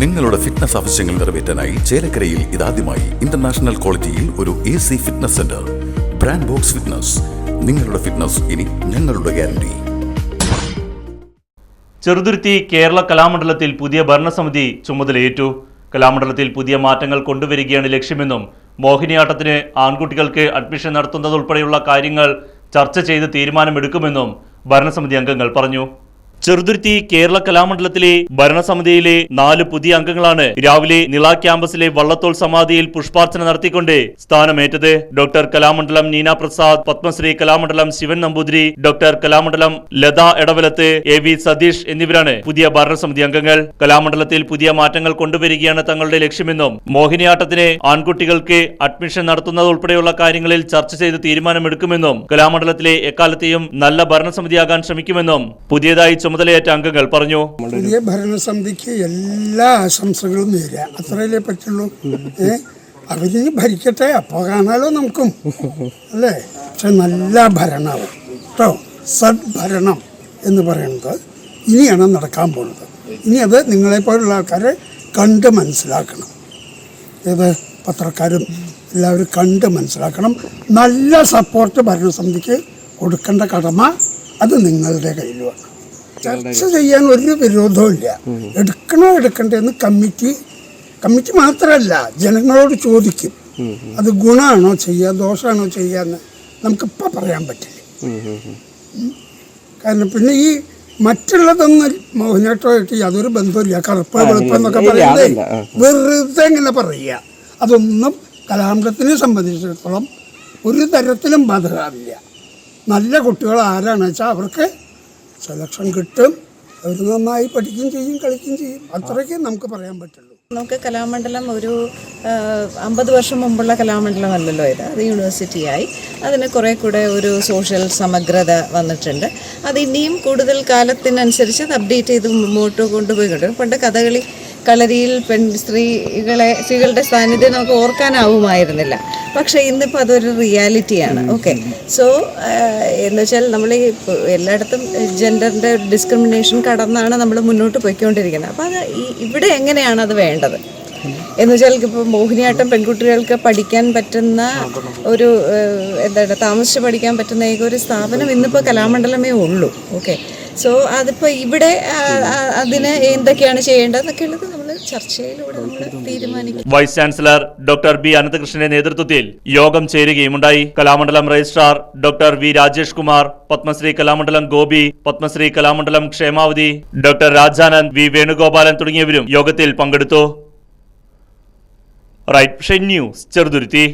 നിങ്ങളുടെ ഫിറ്റ്നസ് ആവശ്യങ്ങൾ നിറവേറ്റാനായി ചേലക്കരയിൽ ഇതാദ്യമായി ഇന്റർനാഷണൽ ക്വാളിറ്റിയിൽ ഒരു A C fitness centre brand box fitness നിങ്ങളുടെ ഫിറ്റ്നസ് ഇനി ഞങ്ങളുടെ ഗ്യാരണ്ടി ചെറുതുരുത്തി കേരള കലാമണ്ഡലത്തിൽ പുതിയ ഭരണസമിതി ചുമതലയേറ്റു. കലാമണ്ഡലത്തിൽ പുതിയ മാറ്റങ്ങൾ കൊണ്ടുവരികയാണ് ലക്ഷ്യമെന്നും മോഹിനിയാട്ടത്തിന് ആൺകുട്ടികൾക്ക് അഡ്മിഷൻ നടത്തുന്നതുൾപ്പെടെയുള്ള കാര്യങ്ങൾ ചർച്ച ചെയ്ത് തീരുമാനമെടുക്കുമെന്നും ഭരണസമിതി അംഗങ്ങൾ പറഞ്ഞു. ചെറുതുരുത്തി കേരള കലാമണ്ഡലത്തിലെ ഭരണസമിതിയിലെ നാല് പുതിയ അംഗങ്ങളാണ് രാവിലെ നിള ക്യാമ്പസിലെ വള്ളത്തോൾ സമാധിയിൽ പുഷ്പാർച്ചന നടത്തിക്കൊണ്ട് സ്ഥാനമേറ്റത്. Doctor Kalamandalam Neena Prasad Padmashri Kalamandalam Sivan Namboothiri doctor Kalamandalam Latha Edavalath A V Satheesh എന്നിവരാണ് പുതിയ ഭരണസമിതി അംഗങ്ങൾ. കലാമണ്ഡലത്തിൽ പുതിയ മാറ്റങ്ങൾ കൊണ്ടുവരികയാണ് തങ്ങളുടെ ലക്ഷ്യമെന്നും മോഹിനിയാട്ടത്തിന് ആൺകുട്ടികൾക്ക് അഡ്മിഷൻ നടത്തുന്നത് ഉൾപ്പെടെയുള്ള കാര്യങ്ങളിൽ ചർച്ച ചെയ്ത് തീരുമാനമെടുക്കുമെന്നും കലാമണ്ഡലത്തിലെ എക്കാലത്തെയും നല്ല ഭരണസമിതിയാകാൻ ശ്രമിക്കുമെന്നും പുതിയതായി ചുമതലയേറ്റ അംഗങ്ങൾ പറഞ്ഞു. പുതിയ ഭരണസമിതിക്ക് എല്ലാ ആശംസകളും നേരുക അത്രയല്ലേ പറ്റുള്ളൂ. ഏ? അവരിനി ഭരിക്കട്ടെ അപ്പോൾ കാണാലോ നമുക്കും. അല്ലേ? പക്ഷെ നല്ല ഭരണവും കേട്ടോ. സദ്ഭരണം എന്ന് പറയുന്നത് ഇനിയാണ് നടക്കാൻ പോകുന്നത്. ഇനി അത് നിങ്ങളെപ്പോലുള്ള ആൾക്കാരെ കണ്ട് മനസ്സിലാക്കണം. ഏത് പത്രക്കാരും എല്ലാവരും കണ്ട് മനസ്സിലാക്കണം. നല്ല സപ്പോർട്ട് ഭരണസമിതിക്ക് കൊടുക്കേണ്ട കടമ അത് നിങ്ങളുടെ കയ്യിലുമാണ് ചർച്ച ചെയ്യാൻ ഒരു വിരോധവും ഇല്ല എടുക്കണോ എടുക്കണ്ടെന്ന് കമ്മിറ്റി കമ്മിറ്റി മാത്രമല്ല ജനങ്ങളോട് ചോദിക്കും. അത് ഗുണമാണോ ചെയ്യുക ദോഷമാണോ ചെയ്യാന്ന് നമുക്കിപ്പോൾ പറയാൻ പറ്റില്ല. കാരണം പിന്നെ ഈ മറ്റുള്ളതൊന്നും മോഹിനിയാട്ടമായിട്ട് യാതൊരു ബന്ധമില്ല കറുപ്പ് വെളുപ്പ് എന്നൊക്കെ പറയുന്നത് വെറുതെ ഇങ്ങനെ പറയുക. അതൊന്നും കലാമൃതത്തിനെ സംബന്ധിച്ചിടത്തോളം ഒരു തരത്തിലും ബാധകാവില്ല. നല്ല കുട്ടികൾ ആരാണെന്ന് വെച്ചാൽ അവർക്ക് സെലക്ഷൻ കിട്ടും. അവർ നന്നായി പഠിക്കുകയും ചെയ്യും കളിക്കുകയും ചെയ്യും. അത്രയ്ക്ക് നമുക്ക് പറയാൻ പറ്റുള്ളൂ. നമുക്ക് കലാമണ്ഡലം ഒരു അമ്പത് വർഷം മുമ്പുള്ള കലാമണ്ഡലം അല്ലല്ലോ ഇത്. അത് യൂണിവേഴ്സിറ്റിയായി അതിന് കുറേ കൂടെ ഒരു സോഷ്യൽ സമഗ്രത വന്നിട്ടുണ്ട്. അത് ഇനിയും കൂടുതൽ കാലത്തിനനുസരിച്ച് അത് അപ്ഡേറ്റ് ചെയ്ത് മുമ്പോട്ട് കൊണ്ടുപോയിക്കൊണ്ട് പണ്ട് കഥകളി കളരിയിൽ പെൺ സ്ത്രീകളെ സ്ത്രീകളുടെ സാന്നിധ്യം നമുക്ക് ഓർക്കാനാവുമായിരുന്നില്ല. പക്ഷേ ഇന്നിപ്പോൾ അതൊരു റിയാലിറ്റിയാണ്. ഓക്കെ. സോ എന്ന് വെച്ചാൽ നമ്മൾ ഈ എല്ലായിടത്തും ജെൻഡറിന്റെ ഡിസ്ക്രിമിനേഷൻ കടന്നാണ് നമ്മൾ മുന്നോട്ട് പോയിക്കൊണ്ടിരിക്കുന്നത്. അപ്പോൾ അത് ഇവിടെ എങ്ങനെയാണ് അത് വേണ്ടത്? എന്ന് വെച്ചാൽ ഇപ്പോൾ മോഹിനിയാട്ടം പെൺകുട്ടികൾക്ക് പഠിക്കാൻ പറ്റുന്ന ഒരു എന്താണ് താമസിച്ച് പഠിക്കാൻ പറ്റുന്ന ഏക ഒരു സ്ഥാപനം ഇന്നിപ്പോൾ കലാമണ്ഡലമേ ഉള്ളൂ. ഓക്കെ. സോ അതിപ്പോൾ ഇവിടെ അതിന് എന്തൊക്കെയാണ് ചെയ്യേണ്ടതെന്നൊക്കെ ഉള്ളത് ചർച്ചയിലൂടെ നമ്മൾ തീരുമാനിക്കും. വൈസ് ചാൻസലർ ഡോക്ടർ ബി അനന്തകൃഷ്ണന്റെ നേതൃത്വത്തിൽ യോഗം ചേരുകയുമുണ്ടായി. Kalamandalam registrar doctor V Rajesh Kumar Padmashri Kalamandalam Gopi Padmashri Kalamandalam Kshemavathi doctor Rajanand V Venugopalan തുടങ്ങിയവരും യോഗത്തിൽ പങ്കെടുത്തു. Right news Cheruthuruthy.